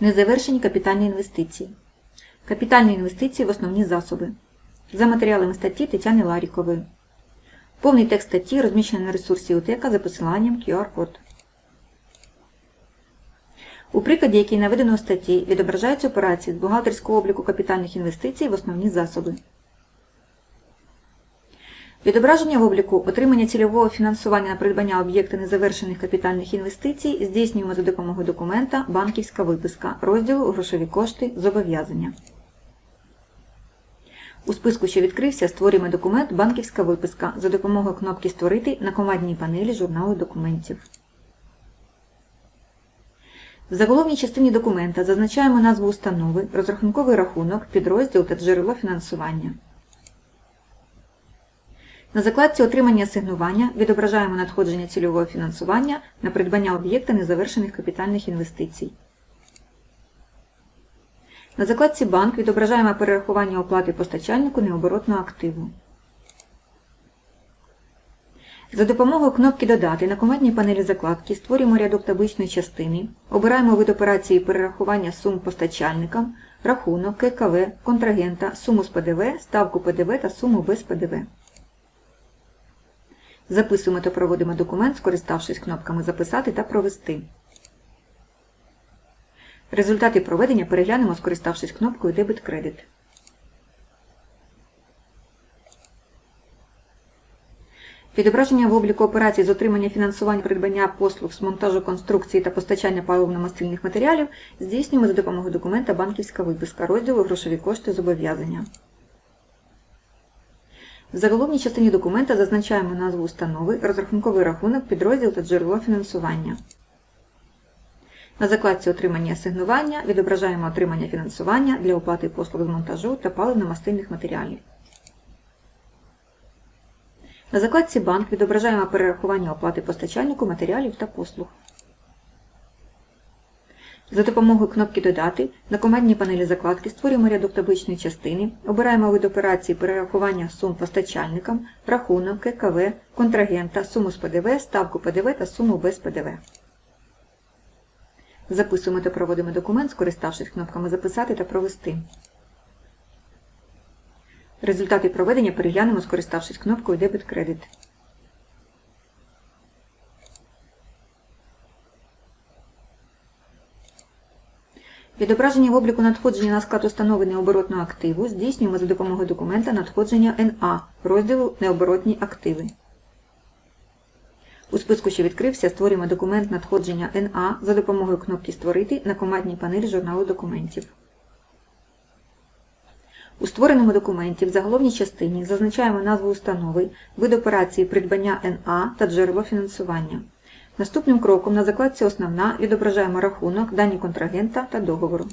Незавершені капітальні інвестиції. Капітальні інвестиції в основні засоби. За матеріалами статті Тетяни Ларікової. Повний текст статті розміщений на ресурсі УТЕКа за посиланням QR-код. У прикладі, який наведено у статті, відображаються операції з бухгалтерського обліку капітальних інвестицій в основні засоби. Відображення в обліку отримання цільового фінансування на придбання об'єкта незавершених капітальних інвестицій здійснюємо за допомогою документа Банківська виписка розділу Грошові кошти зобов'язання. У списку, що відкрився, створюємо документ Банківська виписка за допомогою кнопки Створити на командній панелі журналу документів. В заголовній частині документа зазначаємо назву установи, розрахунковий рахунок, підрозділ та джерело фінансування. На закладці Отримання асигнування відображаємо надходження цільового фінансування на придбання об'єкта незавершених капітальних інвестицій. На закладці Банк відображаємо перерахування оплати постачальнику необоротного активу. За допомогою кнопки Додати на командній панелі закладки створюємо рядок табличної частини, обираємо вид операції перерахування сум постачальникам, рахунок, ККВ, контрагента, суму з ПДВ, ставку ПДВ та суму без ПДВ. Записуємо та проводимо документ, скориставшись кнопками Записати та Провести. Результати проведення переглянемо, скориставшись кнопкою Дебет-кредит. Відображення в обліку операцій з отримання фінансування придбання послуг з монтажу конструкції та постачання паливно-мастильних матеріалів здійснюємо за допомогою документа Банківська виписка розділу Грошові кошти зобов'язання. В заголовній частині документа зазначаємо назву установи, розрахунковий рахунок, підрозділ та джерело фінансування. На закладці Отримання асигнування відображаємо отримання фінансування для оплати послуг з монтажу та паливно-мастильних матеріалів. На закладці Банк відображаємо перерахування оплати постачальнику матеріалів та послуг. За допомогою кнопки Додати на командній панелі закладки створюємо рядок табличної частини, обираємо вид операції перерахування сум постачальникам, рахунок, ККВ, контрагента, суму з ПДВ, ставку ПДВ та суму без ПДВ. Записуємо та проводимо документ, скориставшись кнопками Записати та Провести. Результати проведення переглянемо, скориставшись кнопкою Дебет-кредит. Відображення в обліку надходження на склад установи необоротного активу здійснюємо за допомогою документа надходження НА розділу Необоротні активи. У списку, що відкрився, створюємо документ надходження НА за допомогою кнопки Створити на командній панелі журналу документів. У створеному документі в заголовній частині зазначаємо назву установи, вид операції придбання НА та джерело фінансування. Наступним кроком на закладці Основна відображаємо рахунок, дані контрагента та договору.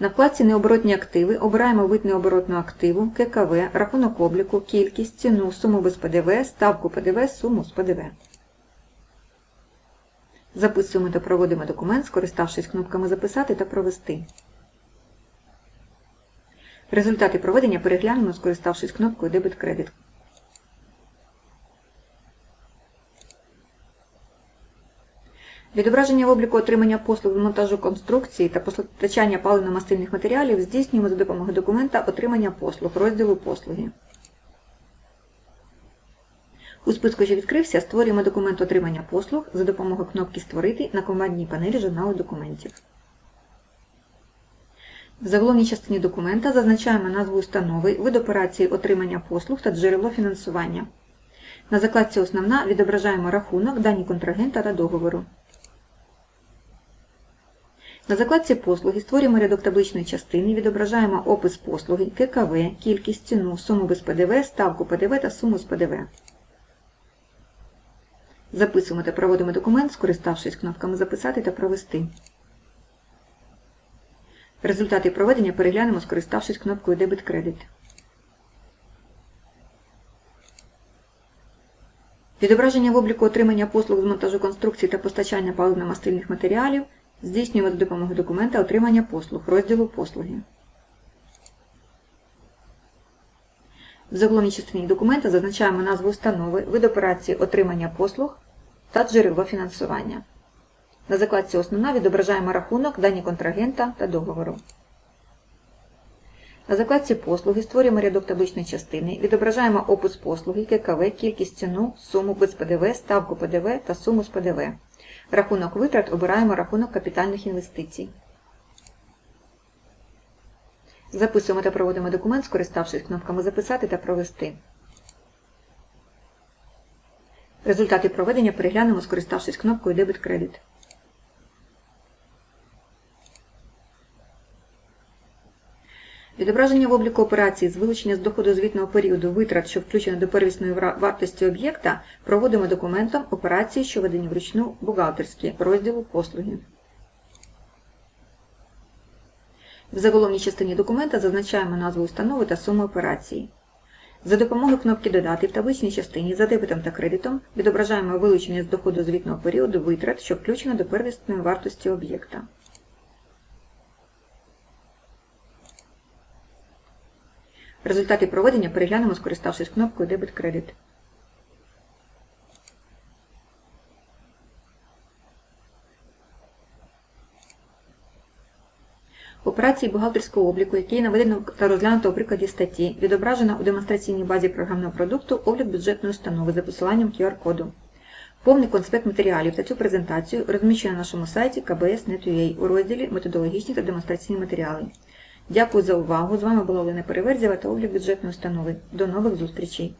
На вкладці Необоротні активи обираємо вид необоротного активу, ККВ, рахунок обліку, кількість, ціну, суму без ПДВ, ставку ПДВ, суму з ПДВ. Записуємо та проводимо документ, скориставшись кнопками Записати та Провести. Результати проведення переглянемо, скориставшись кнопкою Дебет-кредит. Відображення в обліку отримання послуг з монтажу конструкції та постачання паливно-мастильних матеріалів здійснюємо за допомогою документа Отримання послуг розділу Послуги. У списку, що відкрився, створюємо документ отримання послуг за допомогою кнопки Створити на командній панелі журналу документів. В заголовній частині документа зазначаємо назву установи, вид операції отримання послуг та джерело фінансування. На закладці Основна відображаємо рахунок, дані контрагента та договору. На закладці Послуги створюємо рядок табличної частини, відображаємо опис послуги, ККВ, кількість, ціну, суму без ПДВ, ставку ПДВ та суму з ПДВ. Записуємо та проводимо документ, скориставшись кнопками Записати та Провести. Результати проведення переглянемо, скориставшись кнопкою Дебет-кредит. Відображення в обліку отримання послуг з монтажу конструкцій та постачання паливно-мастильних матеріалів здійснюємо допомогою документа отримання послуг розділу Послуги. В заголовній частині документа зазначаємо назву установи, вид операції отримання послуг та джерело фінансування. На закладці Основна відображаємо рахунок, дані контрагента та договору. На закладці Послуги створюємо рядок табличної частини, відображаємо опис послуги, ККВ, кількість ціну, суму без ПДВ, ставку ПДВ та суму з ПДВ. Рахунок витрат обираємо рахунок капітальних інвестицій. Записуємо та проводимо документ, скориставшись кнопками Записати та Провести. Результати проведення переглянемо, скориставшись кнопкою Дебет-кредит. Відображення в обліку операцій з вилучення з доходу звітного періоду витрат, що включено до первісної вартості об'єкта, проводимо документом операції, що ведені вручну бухгалтерські, розділу послуги. В заголовній частині документа зазначаємо назву установи та суму операції. За допомогою кнопки Додати в табличній частині за дебетом та кредитом відображаємо вилучення з доходу звітного періоду витрат, що включено до первісної вартості об'єкта. Результати проведення переглянемо, скориставшись кнопкою Дебет-кредит. Операції бухгалтерського обліку, які наведено та розглянуто у прикладі статті, відображено у демонстраційній базі програмного продукту облік бюджетної установи за посиланням QR-коду. Повний конспект матеріалів та цю презентацію розміщено на нашому сайті kbs.net.ua у розділі Методологічні та демонстраційні матеріали. Дякую за увагу. З вами була Олена Переверзєва та облік бюджетної установи. До нових зустрічей!